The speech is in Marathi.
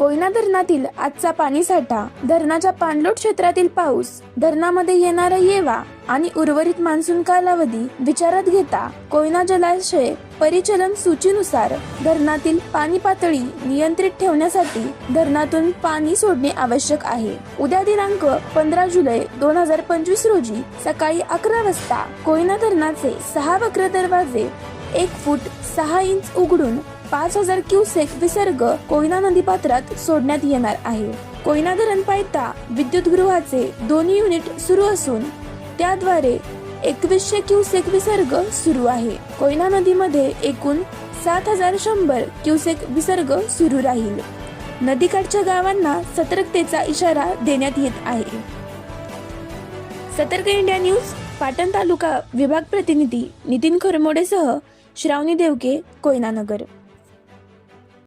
कोयना धरणातील आजचा पाणीसाठा धरणाच्या पाणलोट क्षेत्रातील पाऊस धरणामध्ये येणारा येवा आणि उर्वरित मान्सून कालावधी विचारात घेता कोयना जलाशय परिचलन सूचीनुसार धरणातील पाणी पातळी नियंत्रित ठेवण्यासाठी धरणातून पाणी सोडणे आवश्यक आहे. उद्या दिनांक पंधरा जुलै दोन हजार पंचवीस रोजी सकाळी अकरा वाजता कोयना धरणाचे सहा वक्र दरवाजे एक फूट सहा इंच उघडून पाच हजार क्युसेक विसर्ग कोयना नदी पात्रात सोडण्यात येणार आहे. कोयना धरण पायता विद्युत गृहाचे दोन्ही युनिट सुरू असून त्याद्वारे एकवीसशे क्युसेक विसर्ग सुरू आहे. कोयना नदीमध्ये एकूण सात हजार शंभर क्युसेक विसर्ग सुरू राहील. नदीकाठच्या गावांना सतर्कतेचा इशारा देण्यात येत आहे. सतर्क इंडिया न्यूज पाटण तालुका विभाग प्रतिनिधी नितीन खरमोडेसह श्रावणी देवके कोयनानगर